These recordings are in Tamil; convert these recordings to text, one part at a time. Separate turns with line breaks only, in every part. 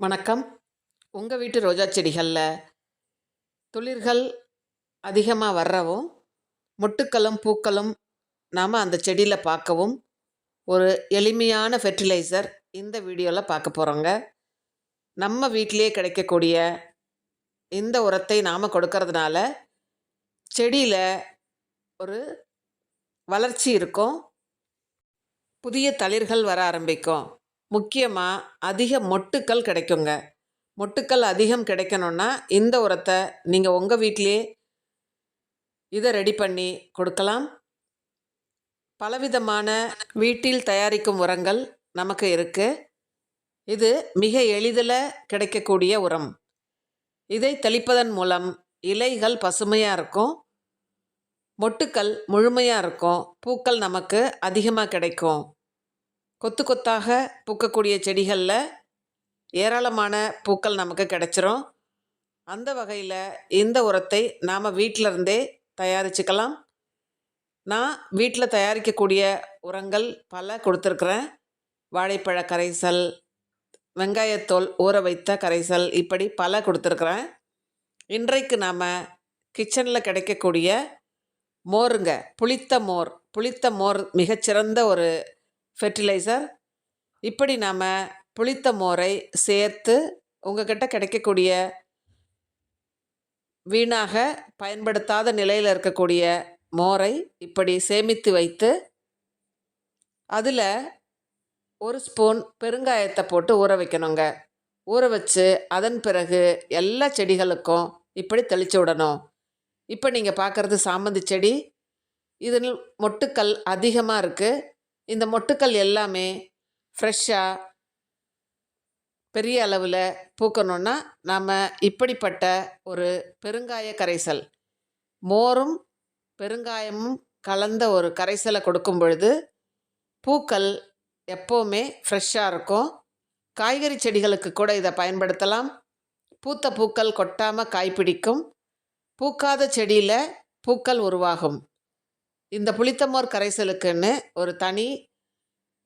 வணக்கம். உங்கள் வீட்டு ரோஜா செடிகளில் துளிர்கள் அதிகமாக வர்றவும் மொட்டுக்களும் பூக்களும் நாம் அந்த செடியில் பார்க்கவும் ஒரு எளிமையான ஃபெர்டிலைசர் இந்த வீடியோவில் பார்க்க போகிறோங்க நம்ம வீட்டிலே கிடைக்கக்கூடிய இந்த உரத்தை நாம் கொடுக்கறதுனால செடியில் ஒரு வளர்ச்சி இருக்கும். புதிய தளிர்கள் வர ஆரம்பிக்கும். முக்கியமாக அதிக மொட்டுக்கள் கிடைக்குங்க. மொட்டுக்கள் அதிகம் கிடைக்கணும்னா இந்த உரத்தை நீங்கள் உங்கள் வீட்டிலேயே இதை ரெடி பண்ணி கொடுக்கலாம். பலவிதமான வீட்டில் தயாரிக்கும் உரங்கள் நமக்கு இருக்குது இது மிக எளிதில் கிடைக்கக்கூடிய உரம். இதை தெளிப்பதன் மூலம் இலைகள் பசுமையாக இருக்கும். மொட்டுக்கள் முழுமையாக இருக்கும். பூக்கள் நமக்கு அதிகமாக கிடைக்கும். கொத்து கொத்தாக பூக்கக்கூடிய செடிகளில் ஏராளமான பூக்கள் நமக்கு கிடைச்சிரும். அந்த வகையில் இந்த உரத்தை நாம் வீட்டிலருந்தே தயாரிச்சுக்கலாம். நான் வீட்டில் தயாரிக்கக்கூடிய உரங்கள் பல கொடுத்துருக்குறேன். வாழைப்பழ கரைசல் வெங்காயத்தோல் ஊற வைத்த கரைசல் இப்படி பல கொடுத்துருக்குறேன். இன்றைக்கு நாம் கிச்சனில் கிடைக்கக்கூடிய மோருங்க புளித்த மோர் புளித்த மோர் மிகச்சிறந்த ஒரு ஃபெர்டிலைசர் இப்படி நாம் புளித்த மோரை சேர்த்து உங்ககிட்ட கிடைக்கக்கூடிய வீணாக பயன்படுத்தாத நிலையில் இருக்கக்கூடிய மோரை இப்படி சேமித்து வைத்து அதில் ஒரு ஸ்பூன் பெருங்காயத்தை போட்டு ஊற வைக்கணுங்க. ஊற வச்சு அதன் பிறகு எல்லா செடிகளுக்கும் இப்படி தெளித்து விடணும். இப்போ நீங்கள் பார்க்குறது சாமந்தி செடி. இதில் மொட்டுக்கள் அதிகமாக இருக்குது இந்த மொட்டுக்கள் எல்லாமே ஃப்ரெஷ்ஷாக பெரிய அளவில் பூக்கணுன்னா நாம் இப்படிப்பட்ட ஒரு பெருங்காய கரைசல் மோரும் பெருங்காயமும் கலந்த ஒரு கரைசலை கொடுக்கும் பொழுது பூக்கள் எப்போவுமே ஃப்ரெஷ்ஷாக இருக்கும். காய்கறி செடிகளுக்கு கூட இதை பயன்படுத்தலாம். பூத்த பூக்கள் கொட்டாமல் காய் பிடிக்கும். பூக்காத செடியில் பூக்கள் உருவாகும். இந்த புளித்தமோர் கரைசலுக்குன்னு ஒரு தனி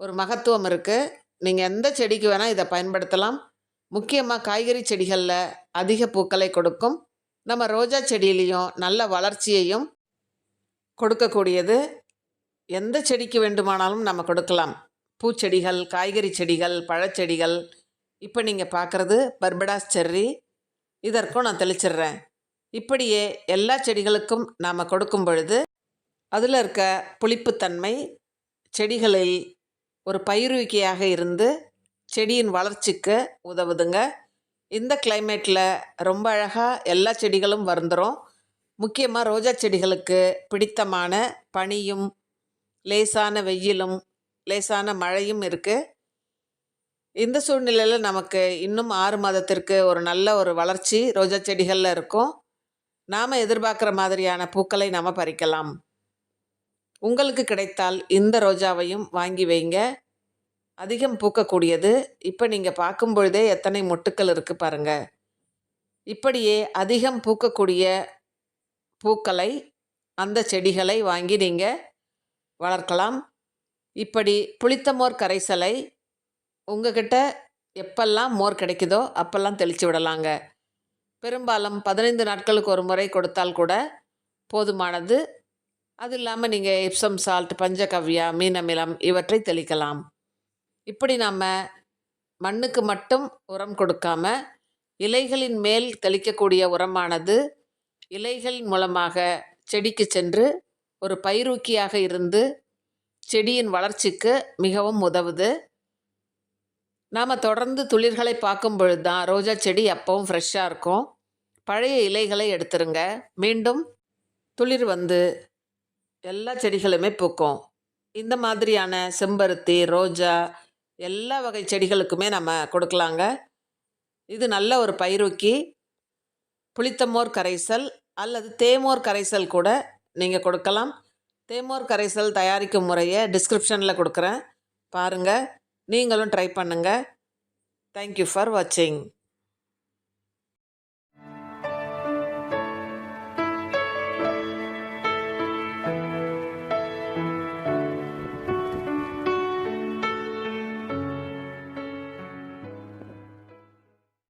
ஒரு மகத்துவம் இருக்குது நீங்கள் எந்த செடிக்கு வேணால் இதை பயன்படுத்தலாம். முக்கியமாக காய்கறி செடிகளில் அதிக பூக்களை கொடுக்கும். நம்ம ரோஜா செடியிலையும் நல்ல வளர்ச்சியையும் கொடுக்கக்கூடியது. எந்த செடிக்கு வேண்டுமானாலும் நம்ம கொடுக்கலாம். பூச்செடிகள் காய்கறி செடிகள் பழச்செடிகள். இப்போ நீங்கள் பார்க்குறது பர்படாஸ் செர்ரி. இதற்கும் நான் தெளிச்சிடுறேன். இப்படியே எல்லா செடிகளுக்கும் நாம் கொடுக்கும் பொழுது அதில் இருக்க புளிப்புத்தன்மை செடிகளில் ஒரு பயிர்விக்கையாக இருந்து செடியின் வளர்ச்சிக்கு உதவுதுங்க. இந்த கிளைமேட்டில் ரொம்ப அழகாக எல்லா செடிகளும் வந்துடும் முக்கியமாக ரோஜா செடிகளுக்கு பிடித்தமான பனியும் லேசான வெயிலும் லேசான மழையும் இருக்குது இந்த சூழ்நிலையில் நமக்கு இன்னும் ஆறு மாதத்திற்கு ஒரு நல்ல ஒரு வளர்ச்சி ரோஜா செடிகளில் இருக்கும். நாம் எதிர்பார்க்குற மாதிரியான பூக்களை நாம் பறிக்கலாம். உங்களுக்கு கிடைத்தால் இந்த ரோஜாவையும் வாங்கி வைங்க. அதிகம் பூக்கக்கூடியது. இப்போ நீங்கள் பார்க்கும் பொழுதே எத்தனை மொட்டுக்கள் இருக்குது பாருங்கள் இப்படியே அதிகம் பூக்கக்கூடிய பூக்களை அந்த செடிகளை வாங்கி நீங்கள் வளர்க்கலாம். இப்படி புளித்த மோர் கரைசலை உங்ககிட்ட எப்பெல்லாம் மோர் கிடைக்குதோ அப்பெல்லாம் தெளித்து விடலாங்க. பெரும்பாலும் பதினைந்து நாட்களுக்கு ஒரு முறை கொடுத்தால் கூட போதுமானது. அது இல்லாமல் நீங்கள் எப்சம் சால்ட் பஞ்சகவ்யா மீனமிலம் இவற்றை தெளிக்கலாம். இப்படி நாம் மண்ணுக்கு மட்டும் உரம் கொடுக்காம இலைகளின் மேல் தெளிக்கக்கூடிய உரமானது இலைகள் மூலமாக செடிக்கு சென்று ஒரு பயிரூக்கியாக இருந்து செடியின் வளர்ச்சிக்கு மிகவும் உதவுது. நாம் தொடர்ந்து துளிர்களை பார்க்கும் பொழுது தான் ரோஜா செடி அப்பவும் ஃப்ரெஷ்ஷாக இருக்கும். பழைய இலைகளை எடுத்துருங்க. மீண்டும் துளிர் வந்து எல்லா செடிகளுமே பூக்கும். இந்த மாதிரியான செம்பருத்தி ரோஜா எல்லா வகை செடிகளுக்குமே நம்ம கொடுக்கலாங்க. இது நல்ல ஒரு பயிரூக்கி புளித்தமோர் கரைசல் அல்லது தேமோர் கரைசல் கூட நீங்கள் கொடுக்கலாம். தேமோர் கரைசல் தயாரிக்கும் முறையை டிஸ்கிரிப்ஷனில் கொடுக்குறேன். பாருங்கள் நீங்களும் ட்ரை பண்ணுங்கள் தேங்க்யூ ஃபார் வாட்சிங்